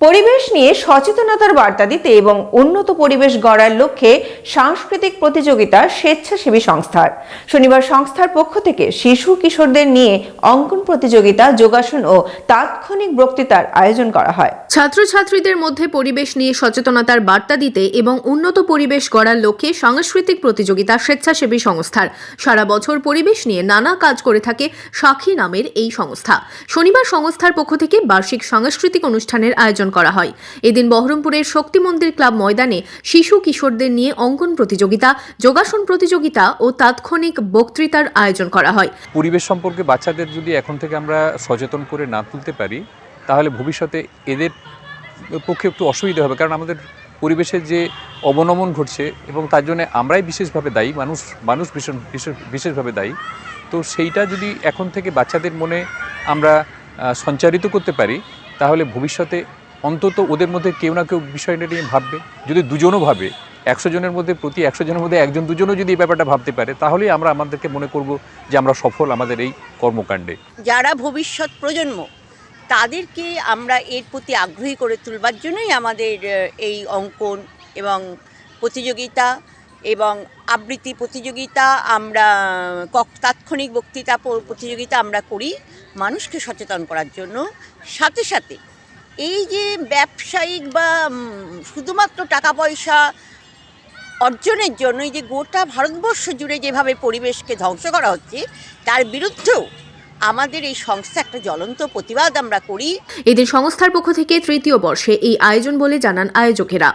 পরিবেশ নিয়ে সচেতনতার বার্তা দিতে এবং উন্নত পরিবেশ গড়ার লক্ষ্যে সাংস্কৃতিক প্রতিযোগিতা স্বেচ্ছাসেবী সংস্থার। শনিবার সংস্থার পক্ষ থেকে শিশু কিশোরদের নিয়ে অঙ্কন প্রতিযোগিতা, যোগাসন ও তাৎক্ষণিক বক্তৃতার আয়োজন করা হয়। ছাত্রছাত্রীদের মধ্যে পরিবেশ নিয়ে সচেতনতার বার্তা দিতে এবং উন্নত পরিবেশ গড়ার লক্ষ্যে সাংস্কৃতিক প্রতিযোগিতা স্বেচ্ছাসেবী সংস্থার সারা বছর পরিবেশ নিয়ে নানা কাজ করে থাকে সাক্ষী নামের এই সংস্থা। শনিবার সংস্থার পক্ষ থেকে বার্ষিক সাংস্কৃতিক অনুষ্ঠানের আয়োজন করা হয়। এদিন বহরমপুরের শক্তি মন্দির ক্লাব ময়দানে শিশু কিশোরদের নিয়ে অঙ্কন প্রতিযোগিতা, যোগাসন প্রতিযোগিতা ও তাৎক্ষণিক বক্তৃতার আয়োজন করা হয়। পরিবেশ সম্পর্কে বাচ্চাদের যদি এখন থেকে আমরা সচেতন করে না তুলতে পারি তাহলে ভবিষ্যতে এদের পক্ষে একটু অসুবিধা হবে। কারণ আমাদের পরিবেশের যে অবনমন ঘটছে এবং তার জন্য আমরাই বিশেষভাবে দায়ী, মানুষ মানুষ ভীষণ বিশেষ- বিশেষভাবে দায়ী। তো সেইটা যদি এখন থেকে বাচ্চাদের মনে আমরা সঞ্চারিত করতে পারি, তাহলে ভবিষ্যতে অন্তত ওদের মধ্যে কেউ না কেউ বিষয়টা নিয়ে ভাববে। যদি দুজনও ভাবে, একশো জনের মধ্যে প্রতি একশো জনের মধ্যে একজন, দুজনও যদি এই ব্যাপারটা ভাবতে পারে, তাহলেই আমরা আমাদেরকে মনে করব যে আমরা সফল আমাদের এই কর্মকাণ্ডে। যারা ভবিষ্যৎ প্রজন্ম তাদেরকে আমরা এর প্রতি আগ্রহী করে তুলবার জন্যই আমাদের এই অঙ্কন এবং প্রতিযোগিতা এবং আবৃত্তি প্রতিযোগিতা আমরা তাৎক্ষণিক বক্তৃতা প্রতিযোগিতা আমরা করি মানুষকে সচেতন করার জন্য। সাথে সাথে এই যে ব্যবসায়িক বা শুধুমাত্র টাকা পয়সা অর্জনের জন্য এই যে গোটা ভারতবর্ষ জুড়ে যেভাবে পরিবেশকে ধ্বংস করা হচ্ছে, তার বিরুদ্ধেও আমাদের এই সংস্থা একটা জ্বলন্ত প্রতিবাদ আমরা করি। এদিন সংস্থার পক্ষ থেকে তৃতীয় বর্ষে এই আয়োজন বলে জানান আয়োজকেরা।